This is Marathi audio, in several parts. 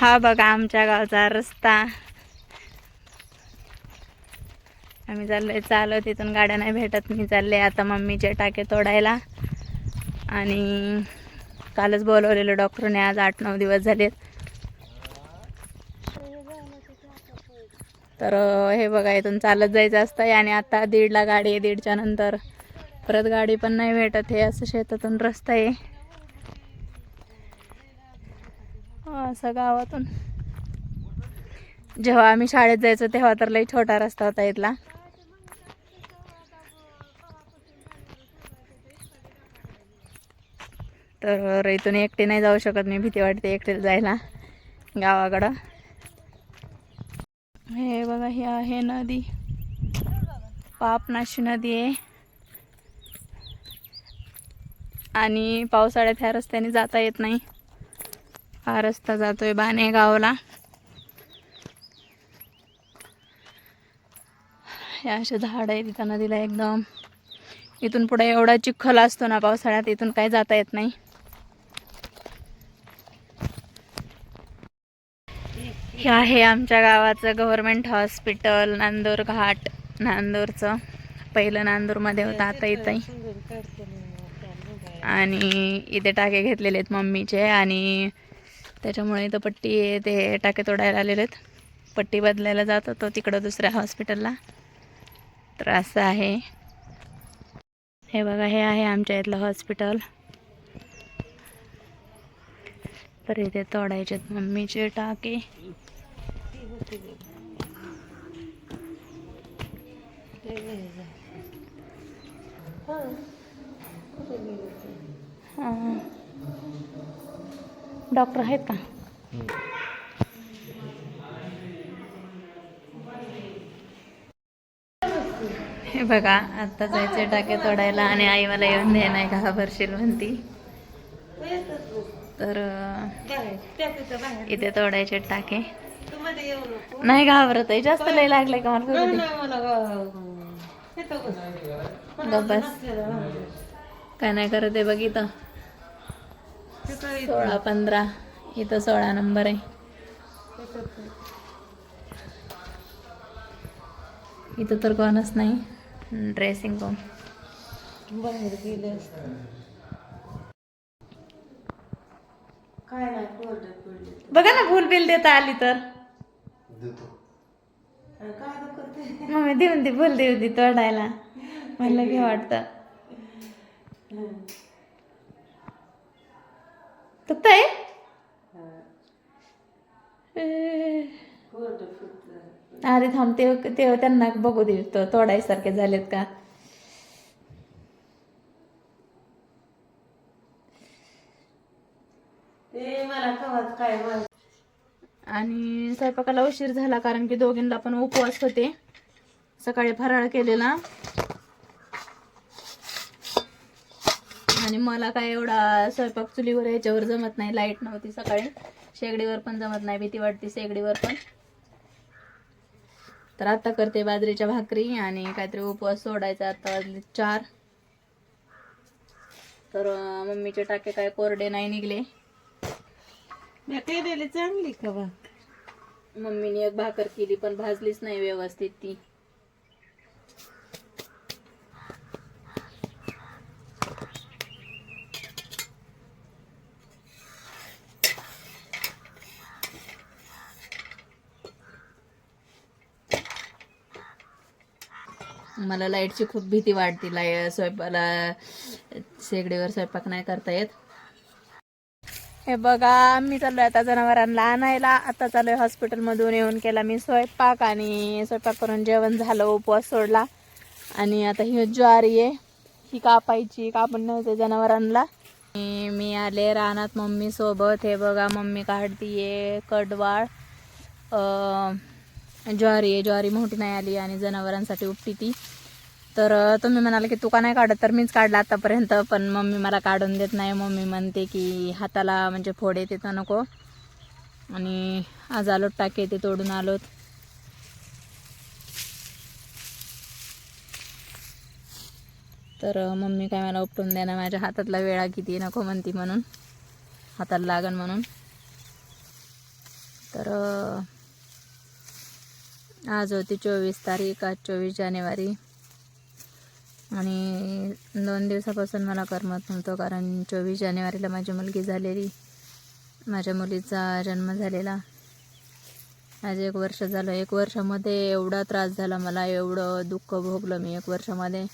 हा बघा आमच्या गावचा रस्ता. आम्ही चाललोय चालत तिथून गाड्या नाही भेटत मी चालले आता मम्मीचे टाके तोडायला. आणि कालच बोलवलेलं डॉक्टरने आज आठ नऊ दिवस झालेत. तर हे बघा इथून चालत जायचं असतं आणि आता दीडला गाडी आहे दीडच्या नंतर. परत गाडी पण नाही भेटत हे असं शेतातून रस्ता आहे. असं गावातून. जेव्हा आम्ही शाळेत जायचो तेव्हा तर लई छोटा रस्ता होता इथला. तर इथून एकटे नाही जाऊ शकत मी भीती वाटते एकटे जायला गावाकडं. हे बघा ही आहे नदी. पापनाशी नदी आहे. आणि पावसाळ्यात ह्या रस्त्याने जाता येत नाही. हा रस्ता जातोय बाणे गावला हे असे झाड आहे तिथं नदीला एकदम. इथून पुढे एवढा चिखल असतो ना पावसाळ्यात इथून काही जाता येत नाही. हे आहे आमच्या गावाचं गव्हर्मेंट हॉस्पिटल नांदूर घाट नांदूरचं. पहिलं नांदूरमध्ये होतं आता इथं आणि इथे टाके घेतलेले आहेत मम्मीचे आणि त्याच्यामुळे इथं पट्टी ते टाके तोडायला आलेले आहेत. पट्टी बदलायला जात होतो तिकडं दुसऱ्या हॉस्पिटलला. तर असं आहे. हे बघा हे आहे आमच्या इथलं हॉस्पिटल. तर इथे तोडायचे आहेत मम्मीचे टाके. डॉक्टर आहेत का? हे बघा आता जायचे टाके तोडायला आणि आई मला येऊन दे नाही का भरशील म्हणती. तर इथे तोडायचे टाके. नाही घाबरत आहे जास्त लय लागले का मला बस. काय नाही करत आहे बघ इथं. सोळा पंधरा. इथं सोळा नंबर आहे. इथं तर कोणच नाही. ड्रेसिंग रूम बाहेर गेले बघा ना भूल बिल देता आली तर. काय करते? मम्मी देऊन दे भूल देऊ दे तोडायला मला घे वाटतं फुटलं आधी थांब ते ते त्यांना बघू दे तो तोडायसारखे झालेत का? आणि स्वयंपाकाला उशीर झाला कारण की दोघींना पण उपवास होते. सकाळी फराळ केलेला. आणि मला काय एवढा स्वयंपाक चुलीवर याच्यावर जमत नाही लाइट नव्हती सकाळी. शेगडीवर पण जमत नाही भीती वाटते शेगडीवर पण. तर आता करते बाजरीच्या भाकरी आणि काहीतरी उपवास सोडायचा आता वाजले चार. तर मम्मीचे टाके काय कोरडे नाही निघले. केलेली चांगली का बा मम्मीने एक भाकर केली पण भाजलीच नाही व्यवस्थित ती. मला लाईटची खूप भीती वाटते. लाय स्वयंपाला शेगडीवर स्वयंपाक नाही करता येत. हे बघा मी चाललोय आता जनावरांना आणायला. आता चाललोय हॉस्पिटलमधून येऊन केला मी स्वयंपाक आणि स्वयंपाक करून जेवण झालं उपवास सोडला. आणि आता ही ज्वारी आहे. ही कापायची कापून नव्हते जनावरांना. मी आले रानात मम्मी सोबत. हे बघा मम्मी काढतीये कडवाळ. ज्वारी आहे ज्वारी मोठी नाही आली आणि जनावरांसाठी उपटी ती. तर तुम्ही म्हणाला की तू का नाही काढत? तर मीच काढला आतापर्यंत पण मम्मी मला काढून देत नाही. मम्मी म्हणते की हाताला म्हणजे फोड येते तर नको. आणि आज आलोत टाके ते तोडून आलोत. तर मम्मी काय मला उपटून देणार? माझ्या हातातला वेळा किती नको म्हणती म्हणून. हाताला लागण म्हणून. तर आज होती चोवीस तारीख आज चोवीस जानेवारी. आणि दोन दिवसापासून मला करमत नव्हतं कारण चोवीस जानेवारीला माझी मुलगी झालेली. माझ्या मुलीचा जन्म झालेला. आज एक वर्ष झालं. एक वर्षामध्ये एवढा त्रास झाला मला एवढं दुःख भोगलं मी एक वर्षामध्ये.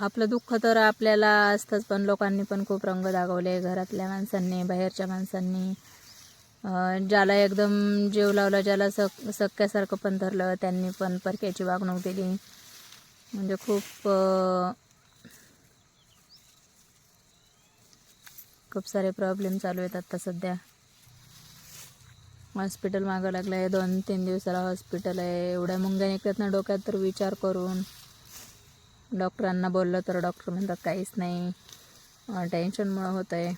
आपलं दुःख तर आपल्याला असतंच पण लोकांनी पण खूप रंग दाखवले घरातल्या माणसांनी बाहेरच्या माणसांनी. ज्याला एकदम जीव लावला ज्याला सक सक्क्यासारखं पण धरलं त्यांनी पण परक्याची वागणूक दिली. म्हणजे खूप खूप सारे प्रॉब्लेम चालू आहेत आत्ता सध्या. हॉस्पिटल मागं लागलं आहे दोन तीन दिवसाला हॉस्पिटल आहे. एवढ्या मुंग्या निघतात ना डोक्यात तर विचार करून. डॉक्टरांना बोललं तर डॉक्टर म्हणतात काहीच नाही. टेन्शनमुळं होतं आहे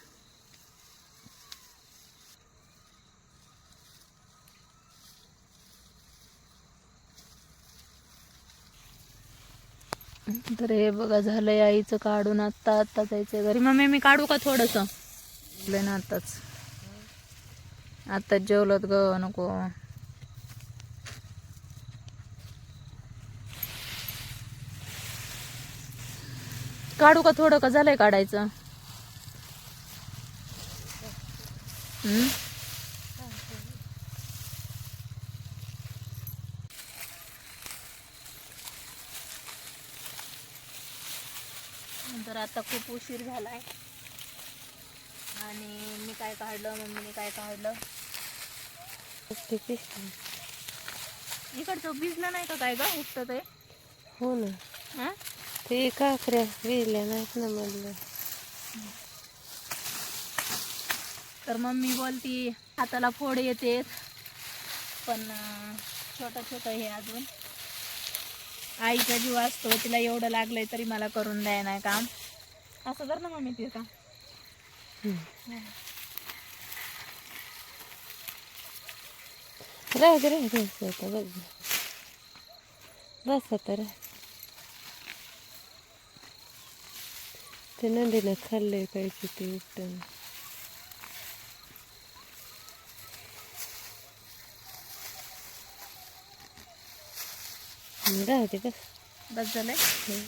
तर हे बघा झालंय आईचं काढून आत्ता आत्ता जायचं घरी. मम्मी मी काढू का थोडंसं? बोलले ना आत्ताच. आत्ताच जेवलत ग नको. काढू का थोडं का झालंय काढायचं? हम्म? तर आता खूप उशीर झालाय. आणि मी काय काढलं मम्मीने काय काढलं? इकडचं भिजलं नाही का काय ग उठतं ते? हो ना. हा? ते काकऱ्या वेल्या नाहीत ना म्हणलं तर मम्मी बोलती हाताला फोड येते. पण छोटं छोटं हे अजून. आईचा जीव असतो तिला एवढं लागलंय तरी मला करून द्याय नाही काम. असं कर ना मम्मी ते का राहू दे राहू दे असं आता बस. बस आता ते नंदीनं खाल्लंय पाहिजे ते उपटून राहू दे बस बस झालंय हं.